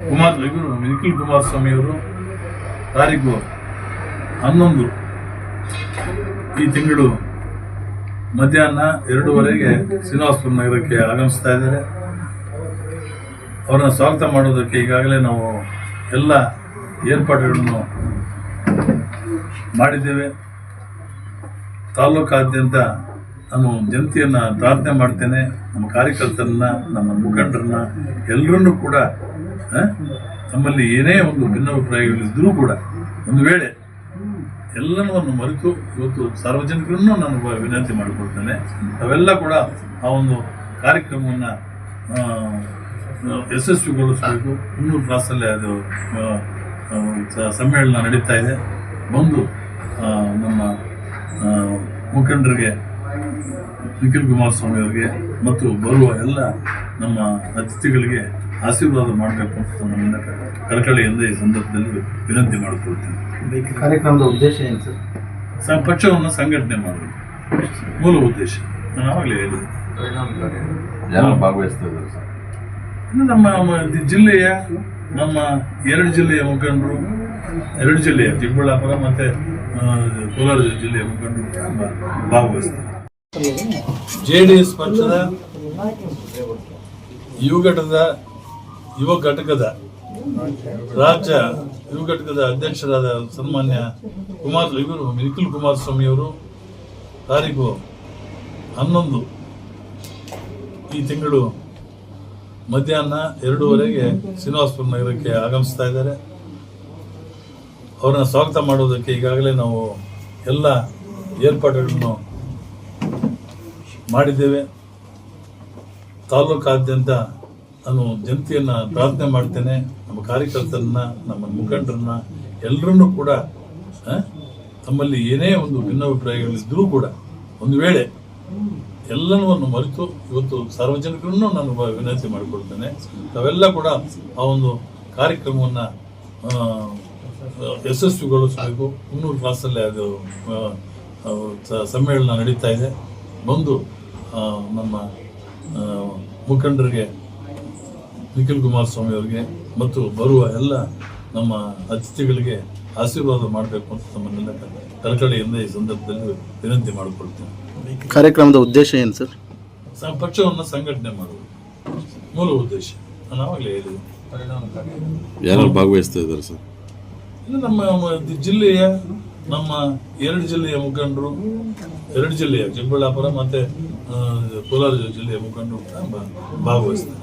ಕುಮಾರ್ ಇವರು ನಿಖಿಲ್ ಕುಮಾರಸ್ವಾಮಿ ಅವರು ತಾರೀಕು ಹನ್ನೊಂದು ಈ ತಿಂಗಳು ಮಧ್ಯಾಹ್ನ ಎರಡೂವರೆಗೆ ಶ್ರೀನಿವಾಸಪುರ ನಗರಕ್ಕೆ ಆಗಮಿಸ್ತಾ ಇದ್ದಾರೆ. ಅವರನ್ನು ಸ್ವಾಗತ ಮಾಡೋದಕ್ಕೆ ಈಗಾಗಲೇ ನಾವು ಎಲ್ಲ ಏರ್ಪಾಡುಗಳನ್ನು ಮಾಡಿದ್ದೇವೆ. ತಾಲೂಕಾದ್ಯಂತ ನಾನು ಜನತೆಯನ್ನು ಪ್ರಾರ್ಥನೆ ಮಾಡ್ತೇನೆ. ನಮ್ಮ ಕಾರ್ಯಕರ್ತರನ್ನ, ನಮ್ಮ ಮುಖಂಡರನ್ನ ಎಲ್ಲರನ್ನೂ ಕೂಡ ಆ, ತಮ್ಮಲ್ಲಿ ಏನೇ ಒಂದು ಭಿನ್ನಾಭಿಪ್ರಾಯಗಳಿದ್ದರೂ ಕೂಡ ಒಂದು ವೇಳೆ ಎಲ್ಲವನ್ನು ಮರೆತು ಇವತ್ತು ಸಾರ್ವಜನಿಕರನ್ನು ನಾನು ವಿನಂತಿ ಮಾಡಿಕೊಡ್ತೇನೆ ಅವೆಲ್ಲ ಕೂಡ ಆ ಒಂದು ಕಾರ್ಯಕ್ರಮವನ್ನು ಯಶಸ್ವಿಗೊಳಿಸಬೇಕು. ಇನ್ನೂರು ಕ್ಲಾಸಲ್ಲೇ ಅದು ಸಮ್ಮೇಳನ ನಡೀತಾ ಇದೆ. ಬಂದು ನಮ್ಮ ಮುಖಂಡರಿಗೆ ನಿಖಿಲ್ ಕುಮಾರಸ್ವಾಮಿ ಅವರಿಗೆ ಮತ್ತು ಬರುವ ಎಲ್ಲ ನಮ್ಮ ಅತಿಥಿಗಳಿಗೆ ಆಶೀರ್ವಾದ ಮಾಡಬೇಕು ಅಂತ ನಮ್ಮಿಂದ ಕಳಕಳಿಯಿಂದ ಈ ಸಂದರ್ಭದಲ್ಲಿ ವಿನಂತಿ ಮಾಡಿಕೊಳ್ತೀನಿ. ಕಾರ್ಯಕ್ರಮದ ಉದ್ದೇಶ ಏನು ಸರ್? ಸ- ಪಕ್ಷವನ್ನು ಸಂಘಟನೆ ಮಾಡೋದು ಮೂಲ ಉದ್ದೇಶ. ನಾನು ಆವಾಗಲೇ ಹೇಳಿದೆ ಯಾರು ಭಾಗವಹಿಸ್ತಾ ಇದ್ದಾರೆ ಸರ್. ಇನ್ನು ನಮ್ಮ ಜಿಲ್ಲೆಯ ನಮ್ಮ ಎರಡು ಜಿಲ್ಲೆಯ ಮುಖಂಡರು ಎರಡು ಜಿಲ್ಲೆಯ ಚಿಕ್ಕಬಳ್ಳಾಪುರ ಮತ್ತೆ ಕೋಲಾರ ಜಿಲ್ಲೆಯ ಮುಖಂಡರು ಭಾಗವಹಿಸ್ತಾರೆ. ಜೆ ಡಿ ಎಸ್ ಪಕ್ಷದ ಯುವ ಘಟಕದ ಯುವ ಘಟಕದ ರಾಜ್ಯ ಯುವ ಘಟಕದ ಅಧ್ಯಕ್ಷರಾದ ಸನ್ಮಾನ್ಯ ಕುಮಾರ್ ಇವರು ನಿಖಿಲ್ ಕುಮಾರಸ್ವಾಮಿ ಅವರು, ತಾರೀಕು ಹನ್ನೊಂದು ಈ ತಿಂಗಳು ಮಧ್ಯಾಹ್ನ ಎರಡೂವರೆಗೆ ಶ್ರೀನಿವಾಸಪುರ ನಗರಕ್ಕೆ ಆಗಮಿಸ್ತಾ ಇದ್ದಾರೆ. ಅವರನ್ನ ಸ್ವಾಗತ ಮಾಡುವುದಕ್ಕೆ ಈಗಾಗಲೇ ನಾವು ಎಲ್ಲ ಏರ್ಪಾಡುಗಳನ್ನು ಮಾಡಿದ್ದೇವೆ. ತಾಲೂಕಾದ್ಯಂತ ನಾನು ಜನತೆಯನ್ನು ಪ್ರಾರ್ಥನೆ ಮಾಡ್ತೇನೆ. ನಮ್ಮ ಕಾರ್ಯಕರ್ತರನ್ನ, ನಮ್ಮ ಮುಖಂಡರನ್ನ ಎಲ್ಲರನ್ನೂ ಕೂಡ ತಮ್ಮಲ್ಲಿ ಏನೇ ಒಂದು ಭಿನ್ನಾಭಿಪ್ರಾಯಗಳಿದ್ದರೂ ಕೂಡ ಒಂದು ವೇಳೆ ಎಲ್ಲವನ್ನು ಮರೆತು ಇವತ್ತು ಸಾರ್ವಜನಿಕರನ್ನು ನಾನು ವಿನಂತಿ ಮಾಡಿಕೊಡ್ತೇನೆ ತಾವೆಲ್ಲ ಕೂಡ ಆ ಒಂದು ಕಾರ್ಯಕ್ರಮವನ್ನು ಯಶಸ್ವಿಗೊಳಿಸಬೇಕು. ಮುನ್ನೂರು ಕ್ಲಾಸಲ್ಲೇ ಅದು ಸಮ್ಮೇಳನ ನಡೀತಾ ಇದೆ. ಬಂದು ನಮ್ಮ ಮುಖಂಡರಿಗೆ ನಿಖಿಲ್ ಕುಮಾರಸ್ವಾಮಿ ಅವರಿಗೆ ಮತ್ತು ಬರುವ ಎಲ್ಲ ನಮ್ಮ ಅತಿಥಿಗಳಿಗೆ ಆಶೀರ್ವಾದ ಮಾಡಬೇಕು ಅಂತ ತಮ್ಮನ್ನೆಲ್ಲ ಕಳಕಳಿಯಿಂದ ಈ ಸಂದರ್ಭದಲ್ಲಿ ವಿನಂತಿ ಮಾಡಿಕೊಳ್ತೇನೆ. ಕಾರ್ಯಕ್ರಮದ ಉದ್ದೇಶ ಏನು ಸರ್? ಸ- ಪಕ್ಷವನ್ನು ಸಂಘಟನೆ ಮಾಡುವುದು. ಮೂಲ ಉದ್ದೇಶ. ನಾನು ಆವಾಗಲೇ ಹೇಳಿದೆ ಯಾರು ಭಾಗವಹಿಸ್ತಾ ಇದ್ದಾರೆ ಸರ್? ಇನ್ನು ನಮ್ಮ ಜಿಲ್ಲೆಯ ನಮ್ಮ ಎರಡು ಜಿಲ್ಲೆಯ ಮುಖಂಡರು ಎರಡು ಜಿಲ್ಲೆಯ ಚಿಕ್ಕಬಳ್ಳಾಪುರ ಮತ್ತೆ ಕೋಲಾರ ಜಿಲ್ಲೆಯ ಮುಖಂಡರು ಭಾಗವಹಿಸ್ತಾರೆ.